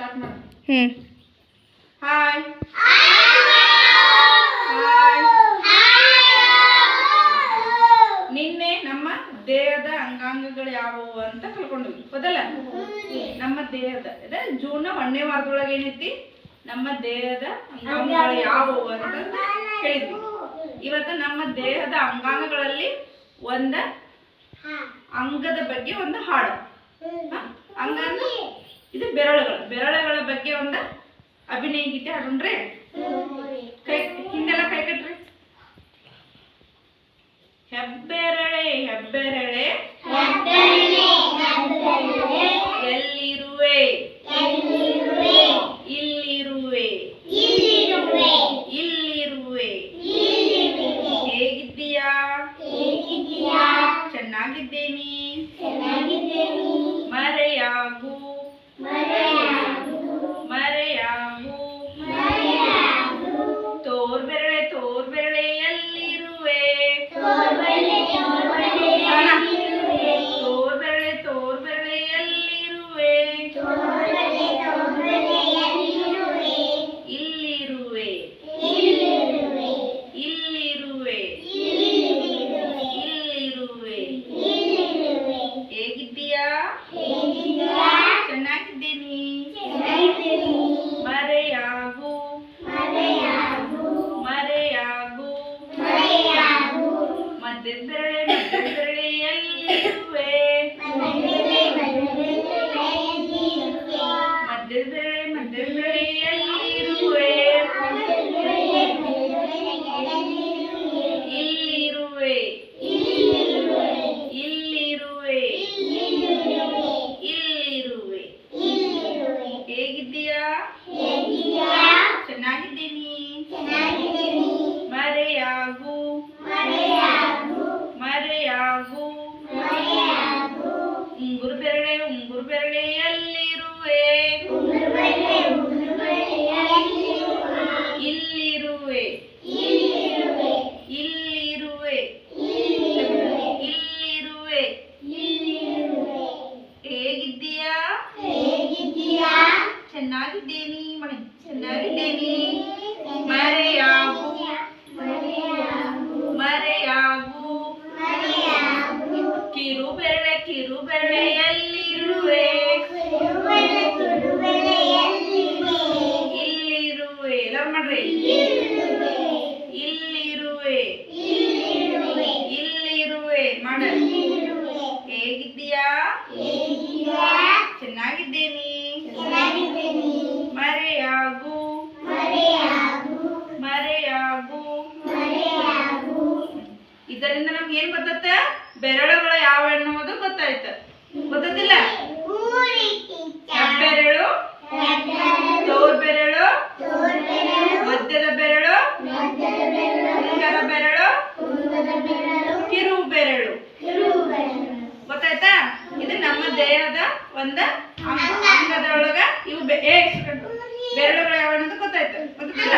Start ಮಾಡಿ ಹ್ಞೂ hi ನಿನ್ನೆ ನಮ್ಮ ದೇಹದ ಅಂಗಾಂಗಗಳು ಯಾವುವು ಅಂತ ಕಲ್ಕೊಂಡ್ವಿ ಹೌದಲ್ಲ ನಮ್ಮ ದೇಹದ ಅದೇ ಜೂನ್ ಒಂದನೇ ವಾರದೊಳಗೆ ಏನೈತಿ? ನಮ್ಮ ದೇಹದ ಅಂಗಾಂಗಗಳು ಯಾವುವು ಅಂತ ಹೇಳಿದ್ವಿ. ಇವತ್ತು ನಮ್ಮ ದೇಹದ ಅಂಗಾಂಗಗಳಲ್ಲಿ ಒಂದ ಅಂಗದ ಬಗ್ಗೆ ಒಂದು ಹಾಡು? ಅಂಗ ಇದು ಬೆರಳುಗಳು. ಬೆರಳುಗಳ ಬಗ್ಗೆ ಒಂದು ಅಭಿನಯ ಗೀತೆ ಹಾಡ್ರಿ ಕೈ ಹಿಂದೆಲ್ಲ ಕೈ ಕಟ್ರಿ. ಹೆಬ್ಬೆರಳೆ ಹೆಬ್ಬೆರಳೆ. ಎಲ್ಲಿರುವೆ? ಇಲ್ಲಿರುವೆ. ಇಲ್ಲಿರುವೆ. ಹೇಗಿದ್ದೀಯಾ? ಚೆನ್ನಾಗಿದ್ದೇನೆ. ಮರೆಯಾಗು ಮರೆಯಾಗು. ಚೆನ್ನಾಗಿದ್ದೀನಿ ಮರೆಯಾಗು. ಮರೆಯಾಗು ಮಧ್ಯದ ಬೆರಳೆ ಚೆನ್ನಾಗಿದ್ದೀನಿ ಮರೆಯಾಗು. ಮರೆಯಾಗು. ಕಿರುಬೆಳೆ ಕಿರುಬೆಳೆಯಲ್ಲಿರುವೆ. ಇಲ್ಲಿರುವೆ. ಎಲ್ಲ ಮಾಡ್ರಿ. ಇಲ್ಲಿರುವೆ. ಇಲ್ಲಿರುವೆ. ಮಾಡ. ಹೇಗಿದ್ದೀಯಾ? ಚೆನ್ನಾಗಿದ್ದೀನಿ. ಮರೆಯಾಗು. ಮರೆಯಾಗು. ಮರೆಯಾಗು. ಇದರಿಂದ ನಮ್ಗೆ ಏನ್ ಗೊತ್ತತೆ? ಬೆರಳುಗಳು ಯಾವ ಹಣ್ಣು ಅದು ಗೊತ್ತಾಯ್ತ ಗೊತ್ತಿಲ್ಲ ಬೆರಳು ತೋರ್ ಬೆರಳು ಮಧ್ಯದ ಬೆರಳು ಮುಂಗದ ಬೆರಳು ಕಿರು ಬೆರಳು ಗೊತ್ತಾಯ್ತಾ? ಇದು ನಮ್ಮ ದೇಹದ ಒಂದು ಅಂಗ. ಅದ ಒಳಗ ಇವು ಎ ಎಕ್ಸ್ಕರೆ ಎರಡುಗಳು ಯಾವಾಗ ಅಂತ ಗೊತ್ತಾಯ್ತೋ. ಗೊತ್ತಿಲ್ಲ